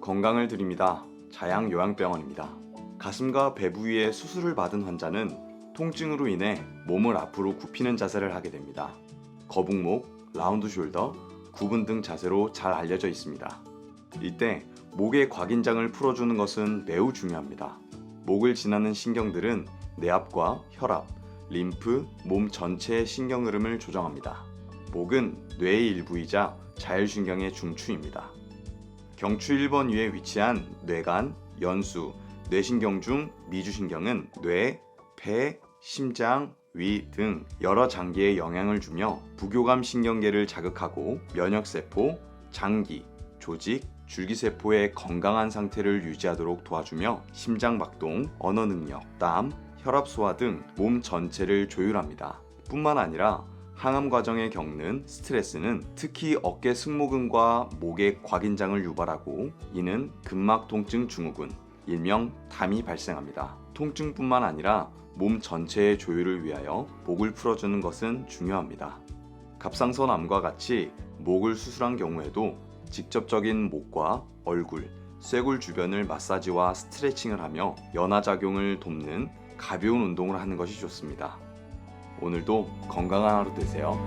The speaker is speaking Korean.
건강을 드립니다. 자양요양병원입니다. 가슴과 배 부 위에 수술을 받은 환자는 통증으로 인해 몸을 앞으로 굽히는 자세를 하게 됩니다. 거북목, 라운드 숄더, 구분 등 자세로 잘 알려져 있습니다. 이때 목의 곽인장을 풀어주는 것은 매우 중요합니다. 목을 지나는 신경들은 뇌압과 혈압, 림프, 몸 전체의 신경 흐름을 조정합니다. 목은 뇌의 일부이자 자율신경의 중추입니다. 경추 1번 위에 위치한 뇌간, 연수, 뇌신경 중 미주신경은 뇌, 폐, 심장, 위 등 여러 장기에 영향을 주며 부교감 신경계를 자극하고 면역세포, 장기, 조직, 줄기세포의 건강한 상태를 유지하도록 도와주며 심장박동, 언어 능력, 땀, 혈압 소화 등 몸 전체를 조율합니다. 뿐만 아니라 항암 과정에 겪는 스트레스는 특히 어깨 승모근과 목의 곽인장을 유발하고 이는 근막 통증 증후군, 일명 담이 발생합니다. 통증뿐만 아니라 몸 전체의 조율을 위하여 목을 풀어주는 것은 중요합니다. 갑상선암과 같이 목을 수술한 경우에도 직접적인 목과 얼굴, 쇄골 주변을 마사지와 스트레칭을 하며 연화작용을 돕는 가벼운 운동을 하는 것이 좋습니다. 오늘도 건강한 하루 되세요.